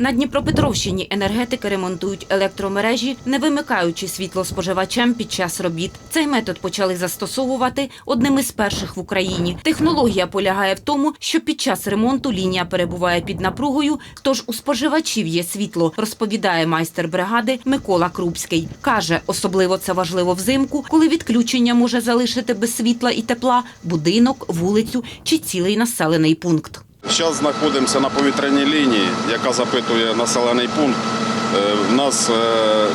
На Дніпропетровщині енергетики ремонтують електромережі, не вимикаючи світло споживачам під час робіт. Цей метод почали застосовувати одним із перших в Україні. Технологія полягає в тому, що під час ремонту лінія перебуває під напругою, тож у споживачів є світло, розповідає майстер бригади Микола Крупський. Каже, особливо це важливо взимку, коли відключення може залишити без світла і тепла будинок, вулицю чи цілий населений пункт. Зараз знаходимося на повітряній лінії, яка запитує населений пункт. Е, У нас е,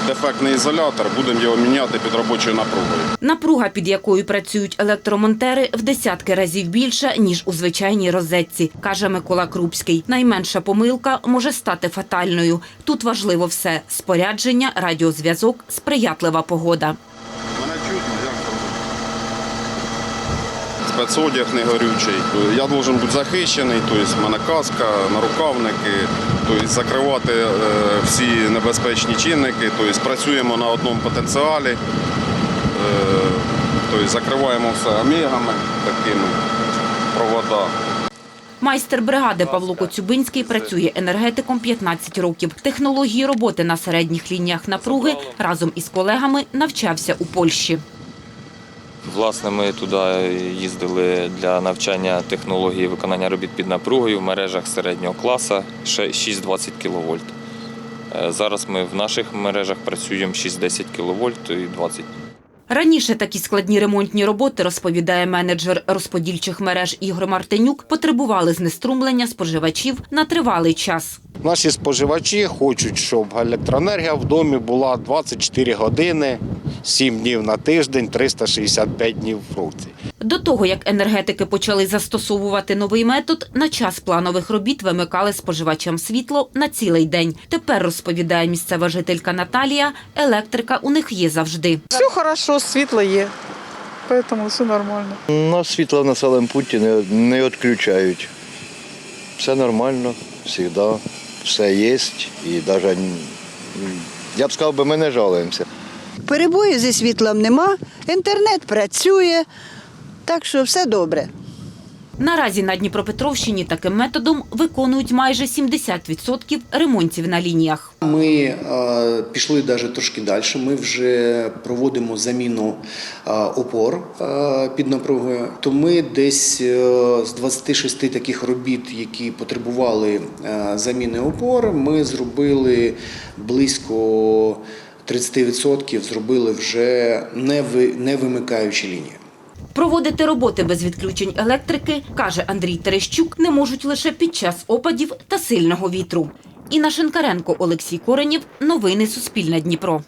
дефектний ізолятор, будемо його міняти під робочою напругою. Напруга, під якою працюють електромонтери, в десятки разів більша, ніж у звичайній розетці, каже Микола Крупський. Найменша помилка може стати фатальною. Тут важливо все – спорядження, радіозв'язок, сприятлива погода. Мене чутно, як там? Спецодяг не горючий. Я должен бути захищений, тобто в мене каска, нарукавники, тобто закривати е, всі небезпечні чинники, тобто працюємо на одному потенціалі, тобто закриваємо все омегами такими провода. Майстер бригади Павло Коцюбинський працює енергетиком 15 років. Технології роботи на середніх лініях напруги разом із колегами навчався у Польщі. Власне, ми туди їздили для навчання технології виконання робіт під напругою в мережах середнього класу ще 6-20 кВт. Зараз ми в наших мережах працюємо 6-10 кВт і 20 Раніше такі складні ремонтні роботи, розповідає менеджер розподільчих мереж Ігор Мартинюк, потребували знеструмлення споживачів на тривалий час. Наші споживачі хочуть, щоб електроенергія в домі була 24 години, 7 днів на тиждень, 365 днів в році. До того, як енергетики почали застосовувати новий метод, на час планових робіт вимикали споживачам світло на цілий день. Тепер, розповідає місцева жителька Наталія, електрика у них є завжди. Все хорошо, світло є. Поэтому все нормально. На світло в населеному пункті не, не відключають. Все нормально, завжди, все є. І навіть, я б сказав, би, ми не жалуємося. Перебою зі світлом нема, інтернет працює, так що все добре. Наразі на Дніпропетровщині таким методом виконують майже 70% ремонтів на лініях. Ми е, пішли навіть трошки далі. Ми вже проводимо заміну е, опор е, під напругою. То ми десь е, з 26 таких робіт, які потребували е, заміни опор, ми зробили близько 30% зробили вже не ви- не вимикаючи лінію. Проводити роботи без відключень електрики, каже Андрій Терещук, не можуть лише під час опадів та сильного вітру. Інна Шинкаренко, Олексій Коренів, Новини Суспільне Дніпро.